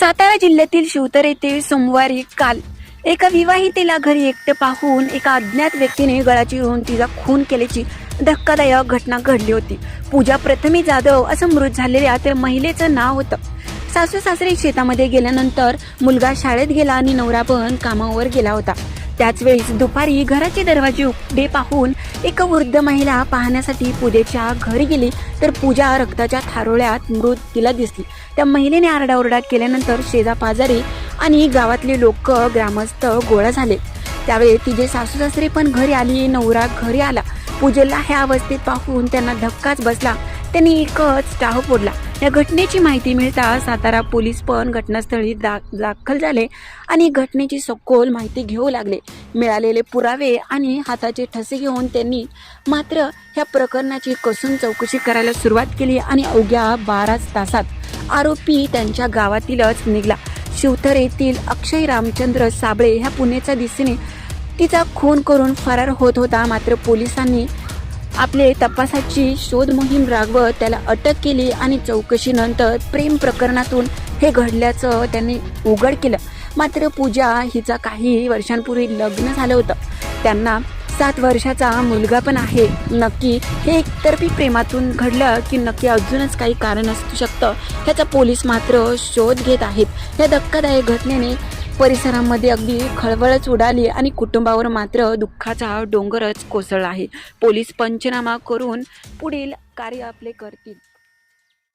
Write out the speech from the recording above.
सातारा जिल्ह्यातील शिवतर येथे सोमवारी काल एका विवाहितेला घरी एकटं पाहून एका अज्ञात व्यक्तीने गळाची रोवून तिचा खून केल्याची धक्कादायक घटना घडली होती. पूजा प्रथमी जाधव असं मृत झालेल्या तर महिलेचं नाव होतं. सासू सासरे शेतामध्ये गेल्यानंतर मुलगा शाळेत गेला आणि नवरा पण कामावर गेला होता. त्याचवेळेस दुपारी घराचे दरवाजे उघडे पाहून एक वृद्ध महिला पाहण्यासाठी पूजेच्या घरी गेली तर पूजा रक्ताच्या थारोळ्यात मृत तिला दिसली. त्या महिलेने आरडाओरडा केल्यानंतर शेजापाजारी आणि गावातले लोक ग्रामस्थ गोळा झाले. त्यावेळी तिचे सासू सासरे पण घरी आली नवरा घरी आला. पूजेला ह्या अवस्थेत पाहून त्यांना धक्काच बसला. त्यांनी एकच टाह फोडला. या घटनेची माहिती मिळता सातारा पोलीस पण घटनास्थळी दा दाखल झाले आणि घटनेची सखोल माहिती घेऊ लागले. मिळालेले पुरावे आणि हाताचे ठसे घेऊन त्यांनी मात्र ह्या प्रकरणाची कसून चौकशी करायला सुरुवात केली आणि अवघ्या बाराच तासात आरोपी त्यांच्या गावातीलच निघला. शिवथर येथील अक्षय रामचंद्र साबळे ह्या पुण्याच्या दिशेने तिचा खून करून फरार होत होता. मात्र पोलिसांनी आपले तपासाची शोध मोहीम राबवत त्याला अटक केली आणि चौकशीनंतर प्रेम प्रकरणातून हे घडल्याचं त्यांनी उघड केलं. मात्र पूजा हिचा काही वर्षांपूर्वी लग्न झालं होतं. त्यांना सात वर्षाचा मुलगा पण आहे. नक्की हे एकतर्फी प्रेमातून घडलं की नक्की अजूनच काही कारण असू शकतं? ह्याचा पोलीस मात्र शोध घेत आहेत. या धक्कादायक घटनेने परिसरामध्ये अगदी खळबळच उडाली आणि कुटुंबावर मात्र दुःखाचा डोंगरच कोसळला आहे. पोलीस पंचनामा करून पुढील कार्य आपले करतील.